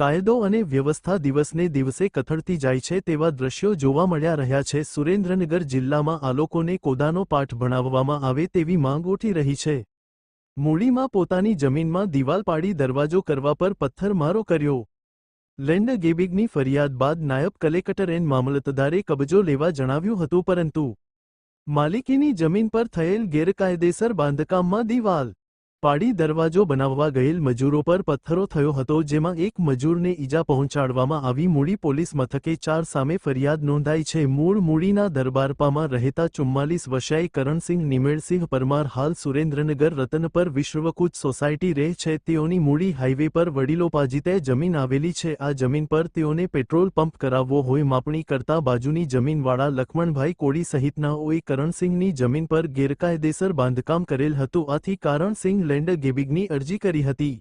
કાયદો અને વ્યવસ્થા દિવસને દિવસે કથળતી જાય છે તેવા દ્રશ્યો જોવા મળ્યા રહ્યા છે. સુરેન્દ્રનગર જિલ્લામાં આ લોકોને કોદાનો પાઠ ભણાવવામાં આવે તેવી માંગ ઉઠી રહી છે. મૂડીમાં પોતાની જમીનમાં દિવાલ પાડી દરવાજો કરવા પર પથ્થરમારો કર્યો. લેન્ડ ગેબિગની ફરિયાદ બાદ નાયબ કલેક્ટર એન મામલતદારે કબજો લેવા જણાવ્યું હતું પરંતુ માલિકીની જમીન પર થયેલ ગેરકાયદેસર બાંધકામમાં દિવાલ પાડી દરવાજો બનાવવા ગયેલ મજૂરો પર પથ્થરો થયો હતો, જેમાં એક મજૂરને ઈજા પહોંચાડવામાં આવી. મૂડી પોલીસ મથકે ચાર સામે ફરિયાદ નોંધાઈ છે. મૂળ મૂડીના દરબારપામાં રહેતા ચુમ્માલીસ વર્ષાએ કરણસિંહ, નિમેળસિંહ, પરમાર હાલ સુરેન્દ્રનગર રતનપર વિશ્વકૂચ સોસાયટી રહે છે. તેઓની મૂડી હાઈવે પર વડીલોપાજીતે જમીન આવેલી છે. આ જમીન પર તેઓને પેટ્રોલ પંપ કરાવવો હોય માપણી કરતા બાજુની જમીનવાળા લખમણભાઈ કોડી સહિતનાઓએ કરણસિંહની જમીન પર ગેરકાયદેસર બાંધકામ કરેલ હતું. આથી કરણસિંહ લેન્ડ ગેબિગની અરજી કરી હતી.